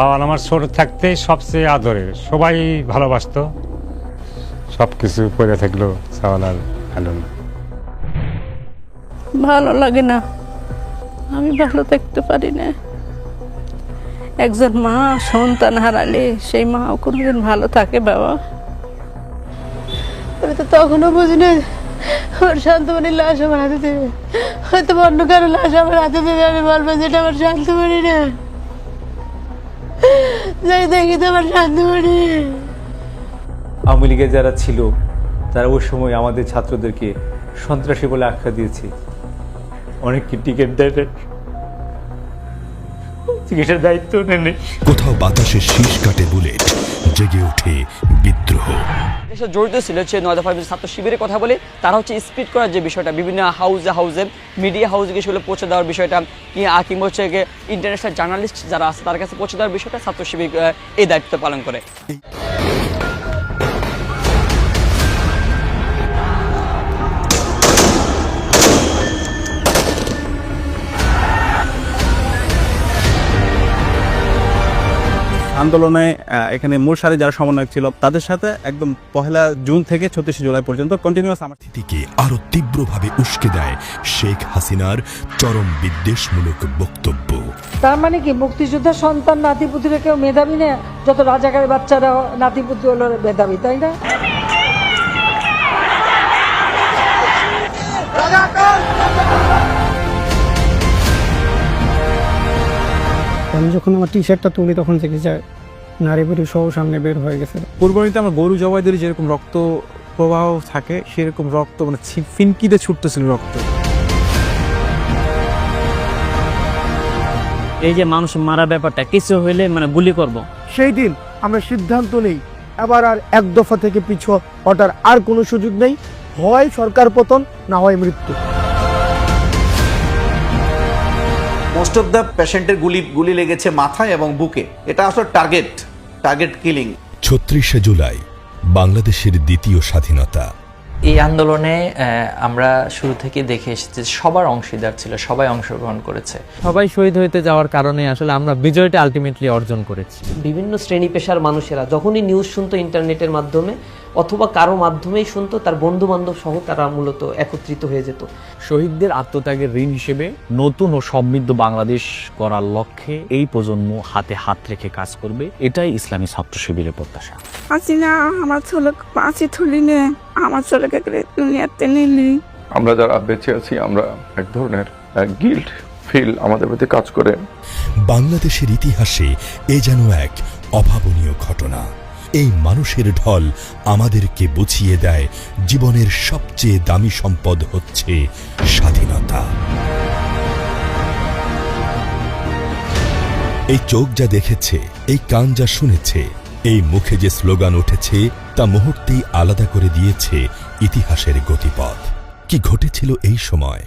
সাওয়াল আমার ছোট থাকতে সবচেয়ে আদরের। সবাই ভালোবাসতো। সব কিছু করে থাকল সাওয়াল আর না ভালো লাগে না। আমি ভালো থাকতে পারি না। একজন মা, সন্তান হারালে সেই মাও কোনোদিন ভালো থাকে বাবা। আমি তো তখনও বুঝিনি ওর শান্তমণির লাশ আমার হাতে দেবে। হয়তো অন্য কারও লাশ আমার হাতে দেবে, আমি বলব যেটা আমার শান্তমণি না। দেখি তো আমার শান্তমণি আওয়ামী লীগে যারা ছিল তারা ওই সময় আমাদের ছাত্রদেরকে সন্ত্রাসী বলে আখ্যা দিয়েছে। অনেককে টিকিট দেয়। চিকিৎসার দায়িত্ব নেই। কোথাও বাতাসে শীষ কাটে বুলেট জেগে ওঠে বিদ্রোহ। এসব জড়িত ছিল হচ্ছে নয় দফা ছাত্র শিবিরের কথা বলে তারা হচ্ছে স্পিড করার যে বিষয়টা, বিভিন্ন হাউজে হাউজে মিডিয়া হাউজে সেগুলো পৌঁছে দেওয়ার বিষয়টা কিংবা হচ্ছে ইন্টারন্যাশনাল জার্নালিস্ট যারা আছে তার কাছে পৌঁছে দেওয়ার বিষয়টা ছাত্র শিবির এই দায়িত্ব পালন করে। আন্দোলনে আহ, এখানে মোরসারে যারা সমন্বয়ক ছিল তাদের সাথে একদম পহেলা জুন থেকে ছত্রিশে জুলাই পর্যন্ত কন্টিনিউয়াস আমার স্থিতিকে আরও তীব্রভাবে উস্কে দেয় শেখ হাসিনার চরম বিদ্বেষমূলক বক্তব্য। তার মানে কি মুক্তিযোদ্ধা সন্তান নাতিপুতিরা কেউ মেধাবী না? যত রাজাকারের বাচ্চারা নাতিপুতি হলো মেধাবী তাই না? আমি যখন আমার টি শার্টটা তুলি তখন দেখি যে নারী বুড়ি সহ সামনে বের হয়ে গেছে। কুরবানিতে আমার গরু জবাই দিলে যেরকম রক্ত প্রবাহ থাকে সেরকম রক্ত মানে ফিনকিতে ছুটতেছিল রক্ত। এই যে মানুষ মারা ব্যাপারটা কিছু হইলে মানে গুলি করব। সেই দিন আমরা সিদ্ধান্ত নেই এবার আর এক দফা থেকে পিছু হটার আর কোনো সুযোগ নেই। হয় সরকার পতন না হয় মৃত্যু। মোস্ট অফ দ্য পেশেন্টের গুলি গুলি লেগেছে মাথায় এবং বুকে। এটা আসলে টার্গেট টার্গেট কিলিং ছত্রিশে জুলাই বাংলাদেশের দ্বিতীয় স্বাধীনতা। এই আন্দোলনে আমরা শুরু থেকে দেখে এসেছি সবার অংশীদার ছিল সবাই অংশগ্রহণ করেছে। সবাই শহীদ হইতে যাওয়ার কারণে আসলে আমরা বিজয়টা আলটিমেটলি অর্জন করেছি। বিভিন্ন শ্রেণি পেশার মানুষেরা যখনই নিউজ শুনতো ইন্টারনেটের মাধ্যমে অথবা কারও মাধ্যমেই শুনতো তার বন্ধু বান্ধব সহ তারা মূলত একত্রিত হয়ে যেত। শহীদদের আত্মত্যাগের ঋণ হিসেবে নতুন ও সমৃদ্ধ বাংলাদেশ করার লক্ষ্যে এই প্রজন্ম হাতে হাত রেখে কাজ করবে এটাই ইসলামী ছাত্র শিবিরের প্রত্যাশা। হাসিনা আমার ছেলে পাঁচি থুলি নে আমার ছেলেকে দুনিয়াতে নিলি আমরা যারা বেঁচে আছি আমরা এক ধরনের গিল্ট ফিল আমাদের প্রতি কাজ করে। বাংলাদেশের ইতিহাসে এ যেন এক অভাবনীয় ঘটনা। এই মানুষের ঢল আমাদেরকে বুঝিয়ে দেয় জীবনের সবচেয়ে দামি সম্পদ হচ্ছে স্বাধীনতা। এই চোখ যা দেখেছে, এই কান যা শুনেছে, এই মুখে যে স্লোগান উঠেছে, তা মুহূর্তেই আলাদা করে দিয়েছে ইতিহাসের গতিপথ। কি ঘটেছিল এই সময়?